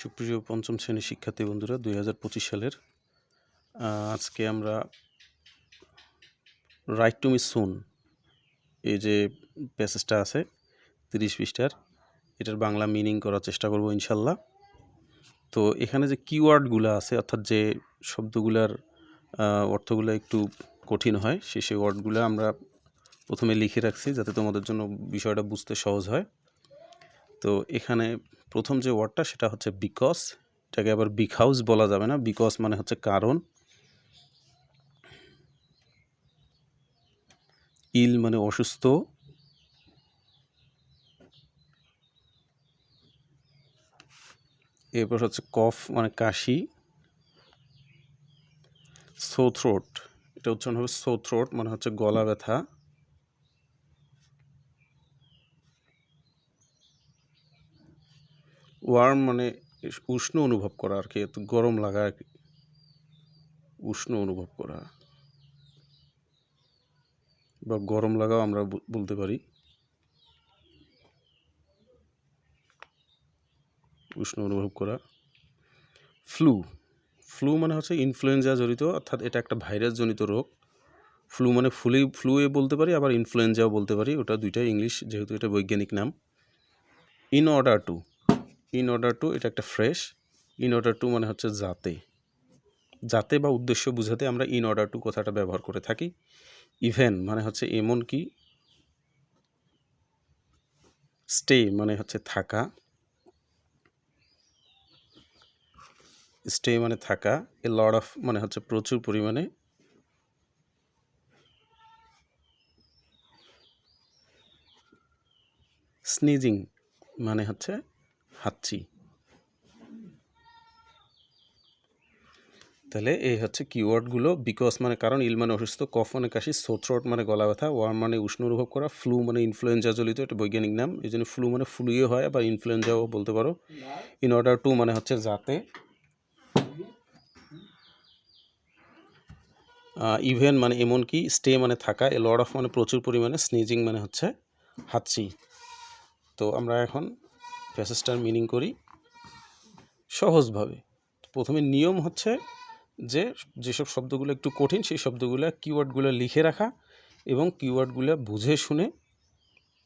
সুপ্রিয় পঞ্চম শ্রেণির শিক্ষার্থী বন্ধুরা, দুই হাজার পঁচিশ সালের আজকে আমরা রাইট টু মি সুন এই যে প্যাসেজটা আছে, তিরিশ পৃষ্ঠার, এটার বাংলা মিনিং করার চেষ্টা করব ইনশাল্লাহ। তো এখানে যে কিওয়ার্ডগুলো আছে, অর্থাৎ যে শব্দগুলার অর্থগুলো একটু কঠিন হয়, সে সেই ওয়ার্ডগুলো আমরা প্রথমে লিখে রাখছি, যাতে তোমাদের জন্য বিষয়টা বুঝতে সহজ হয়। তো এখানে প্রথম যে ওয়ার্ডটা সেটা হচ্ছে বিকজ এটাকে আবার বিগ হাউস বলা যাবে না। বিকজ মানে হচ্ছে কারণ। ইল মানে অসুস্থ। এরপর হচ্ছে কফ মানে কাশি। সো থ্রোট, এটা উচ্চারণ হবে সো থ্রোট মানে হচ্ছে গলা ব্যথা। ওয়ার্ম মানে উষ্ণ অনুভব করা আর কি গরম লাগা। উষ্ণ অনুভব করা। বা গরম লাগাও আমরা বলতে পারি। উষ্ণ অনুভব করা। ফ্লু ফ্লু মানে হচ্ছে ইনফ্লুয়েঞ্জা জড়িত, অর্থাৎ এটা একটা ভাইরাস জনিত রোগ। ফ্লু মানে ফুলি ফ্লুয়ে বলতে পারি, আবার ইনফ্লুয়েঞ্জাও বলতে পারি, ওটা দুইটাই ইংলিশ, যেহেতু এটা বৈজ্ঞানিক নাম। In order to in order to এটা একটা ফ্রেশ ইন অর্ডার টু মানে হচ্ছে যাতে। যাতে বা উদ্দেশ্য বোঝাতে আমরা ইন অর্ডার টু কথাটা ব্যবহার করে থাকি। ইভেন মানে হচ্ছে এমন কি স্টে মানে হচ্ছে থাকা। স্টে মানে থাকা এ লড অফ মানে হচ্ছে প্রচুর পরিমাণে। স্নিজিং মানে হচ্ছে হাঁচি তাহলে এই হচ্ছে কিওয়ার্ডগুলো বিকজ মানে কারণ, ইল মানে অসুস্থ, কফ মানে কাশি সোথ্রোট মানে গলা ব্যথা ওয়ার্ম মানে উষ্ণ অনুভব করা ফ্লু মানে ইনফ্লুয়েঞ্জা জলিত এটা বৈজ্ঞানিক নাম। এই জন্য ফ্লু মানে ফ্লুয়ে হয় বা ইনফ্লুয়েঞ্জাও বলতে পারো। ইন অর্ডার টু মানে হচ্ছে যাতে ইভেন মানে এমনকি স্টে মানে থাকা এ লড অফ মানে প্রচুর পরিমাণে স্নিজিং মানে হচ্ছে হাঁচি তো আমরা এখন প্যাসেজটার মিনিং করি সহজভাবে। প্রথমে নিয়ম হচ্ছে যে যেসব শব্দগুলো একটু কঠিন, সেই শব্দগুলো কিওয়ার্ডগুলো লিখে রাখা এবং কিওয়ার্ডগুলো বুঝে শুনে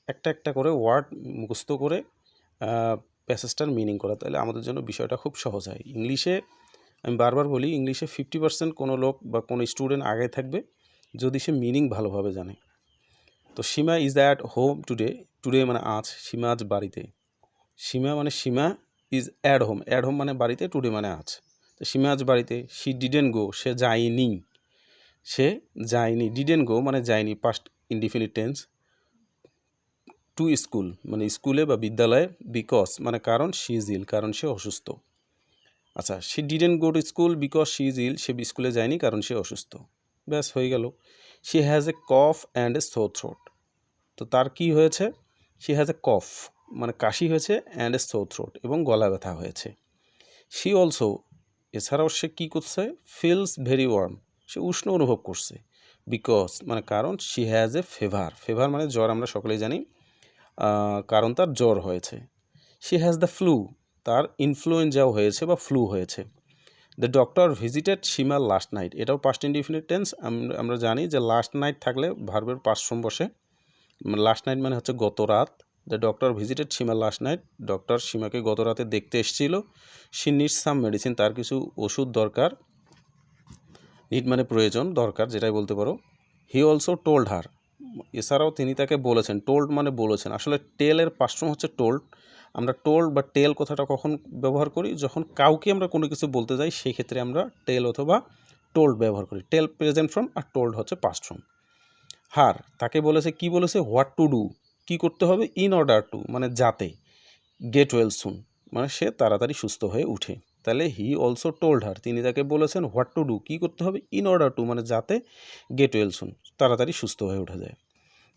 একটা একটা করে ওয়ার্ড মুখস্থ করে প্যাসেজটার মিনিং করা। তাহলে আমাদের জন্য বিষয়টা খুব সহজ হয়। ইংলিশে আমি বারবার বলি, ইংলিশে ফিফটি পার্সেন্ট কোনো লোক বা কোনো স্টুডেন্ট আগে থাকবে যদি সে মিনিং ভালোভাবে জানে। তো Seema is that home today today মানে আজ, সীমা আজ বাড়িতে। সীমা মানে Seema is at home at home মানে বাড়িতে টুডে মানে আছে। তো সীমা আজ বাড়িতে শি ডিডেন গো সে যায়নি। সে যায়নি ডিডেন গো মানে যায়নি past indefinite tense to school মানে স্কুলে বা বিদ্যালয়ে বিকজ মানে কারণ সি ইজ ইল কারণ সে অসুস্থ। আচ্ছা she didn't go to school because she is ill সে স্কুলে যায়নি, কারণ সে অসুস্থ। ব্যাস, হয়ে গেল। She has a cough and a sore throat তো তার কি হয়েছে? শি হ্যাজ এ কফ মানে কাশি হয়েছে অ্যান্ড এ সো থ্রোট এবং গলা ব্যথা হয়েছে। শি অলসো এছাড়াও সে কী করছে? ফিলস ভেরি ওয়ার্ম সে উষ্ণ অনুভব করছে। বিকজ মানে কারণ she has a fever fever মানে জ্বর আমরা সকলেই জানি। কারণ তার জ্বর হয়েছে। শি হ্যাজ দ্য ফ্লু তার ইনফ্লুয়েঞ্জাও হয়েছে বা ফ্লু হয়েছে। The doctor visited Seema last night এটাও পাস্ট ইনডিফিনিট টেন্স আমরা জানি যে লাস্ট নাইট থাকলে ভার্বের পাস্ট ফর্ম বসে। লাস্ট নাইট মানে হচ্ছে গত রাত। The doctor visited Seema last night doctor সীমাকে গত রাতে দেখতে এসেছিল। সি নিডস সাম মেডিসিন তার কিছু ওষুধ দরকার। নিড মানে প্রয়োজন, দরকার যেটাই বলতে পারো। হি অলসো টোল্ড হার এছাড়াও তিনি তাকে বলেছেন টোল্ড মানে বলেছেন। আসলে টেলের পাশ্রম হচ্ছে টোল্ড আমরা টোল্ড বা টেল কথাটা কখন ব্যবহার করি? যখন কাউকে আমরা কোনো কিছু বলতে যাই সেই ক্ষেত্রে আমরা টেল অথবা টোল্ড ব্যবহার করি। টেল প্রেজেন্ট ফর্ম আর টোল্ড হচ্ছে পাস্ট হার, তাকে বলেছে, কি বলেছে? হোয়াট টু ডু কি করতে হবে? ইন অর্ডার টু মানে যাতে গেট ওয়েল সুন মানে সে তাড়াতাড়ি সুস্থ হয়ে উঠে। তাহলে হি অলসো টোল্ড হার তিনি তাকে বলেছেন হোয়াট টু ডু কী করতে হবে? ইন অর্ডার টু মানে যাতে গেট ওয়েল সুন তাড়াতাড়ি সুস্থ হয়ে ওঠা যায়।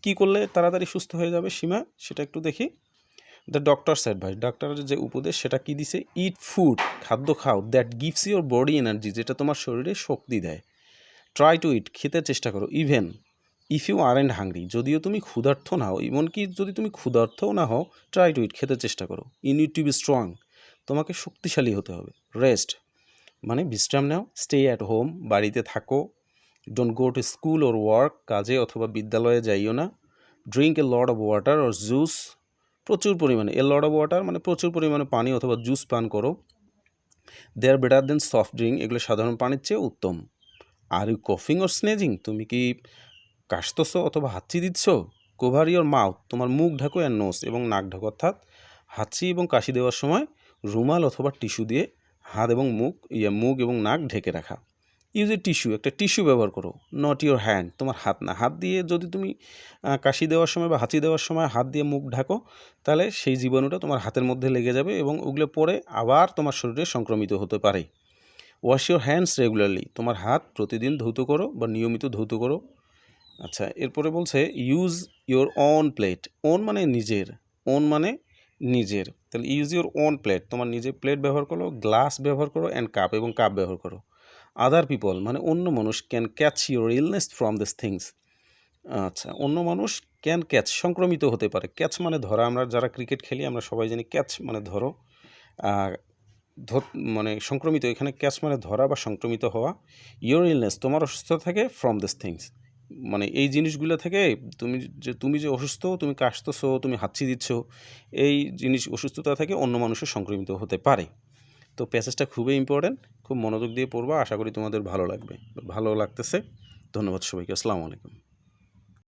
কী করলে তাড়াতাড়ি সুস্থ হয়ে যাবে সীমা? সেটা একটু দেখি। দ্য ডক্টরস অ্যাডভাইস ডাক্তারের যে উপদেশ, সেটা কি দিছে? ইট ফুড খাদ্য খাও that gives your body energy যেটা তোমার শরীরে শক্তি দেয়। ট্রাই টু ইট খেতে চেষ্টা করো even if you are and hungry যদিও তুমি ক্ষুধার্থ না হও, এমনকি যদি তুমি ক্ষুধার্থও না হও ট্রাই টু ইট খেতে চেষ্টা করো। You need to be strong তোমাকে শক্তিশালী হতে হবে। রেস্ট মানে বিশ্রাম নাও। স্টে অ্যাট হোম বাড়িতে থাকো। Don't go to school or work কাজে অথবা বিদ্যালয়ে যাইও না। Drink a lot of water or juice প্রচুর পরিমাণে। এ লড অফ ওয়াটার মানে প্রচুর পরিমাণে পানি অথবা জুস পান করো। They are better than soft drink এগুলো সাধারণ পানির চেয়ে উত্তম। আর ইউ কফিং ওর স্নেজিং তুমি কি কাশতেছো অথবা হাঁচি দিচ্ছ? কোভার ইওর মাউথ তোমার মুখ ঢাকো অ্যান্ড নোস এবং নাক ঢাকো, অর্থাৎ হাঁচি এবং কাশি দেওয়ার সময় রুমাল অথবা টিস্যু দিয়ে হাত এবং মুখ ইয়ে মুখ এবং নাক ঢেকে রাখা। ইউজ এ টিস্যু একটা টিস্যু ব্যবহার করো। নট ইওর হ্যান্ড তোমার হাত না। হাত দিয়ে যদি তুমি কাশি দেওয়ার সময় বা হাঁচি দেওয়ার সময় হাত দিয়ে মুখ ঢাকো, তাহলে সেই জীবাণুটা তোমার হাতের মধ্যে লেগে যাবে এবং ওগুলো পরে আবার তোমার শরীরে সংক্রমিত হতে পারে। ওয়াশ ইউর হ্যান্ডস রেগুলারলি তোমার হাত প্রতিদিন ধৌত করো বা নিয়মিত ধৌত করো। আচ্ছা এরপরে বলছে use your own plate own মানে নিজের ওন মানে নিজের। তাহলে ইউজ ইওর ওন প্লেট তোমার নিজের প্লেট ব্যবহার করো গ্লাস ব্যবহার করো অ্যান্ড কাপ এবং কাপ ব্যবহার করো। আদার পিপল মানে অন্য মানুষ can catch your illness from this things আচ্ছা অন্য মানুষ ক্যান ক্যাচ সংক্রমিত হতে পারে। ক্যাচ মানে ধরা, আমরা যারা ক্রিকেট খেলি, আমরা সবাই জানি ক্যাচ মানে ধরো। ধর- মানে সংক্রমিত, এখানে ক্যাচ মানে ধরা বা সংক্রমিত হওয়া। ইওর ইলনেস তোমার অসুস্থতা থাকে ফ্রম দিস থিংস মানে এই জিনিসগুলো থেকে তুমি যে তুমি যে অসুস্থ, তুমি কাশতেছো, তুমি হাঁচি দিচ্ছ, এই জিনিস অসুস্থতা থেকে অন্য মানুষের সংক্রমিত হতে পারে। তো প্যাসেজটা খুবই ইম্পর্ট্যান্ট খুব মনোযোগ দিয়ে পড়বা, আশা করি তোমাদের ভালো লাগবে। ভালো লাগতেছে। ধন্যবাদ সবাইকে, আসসালামু আলাইকুম।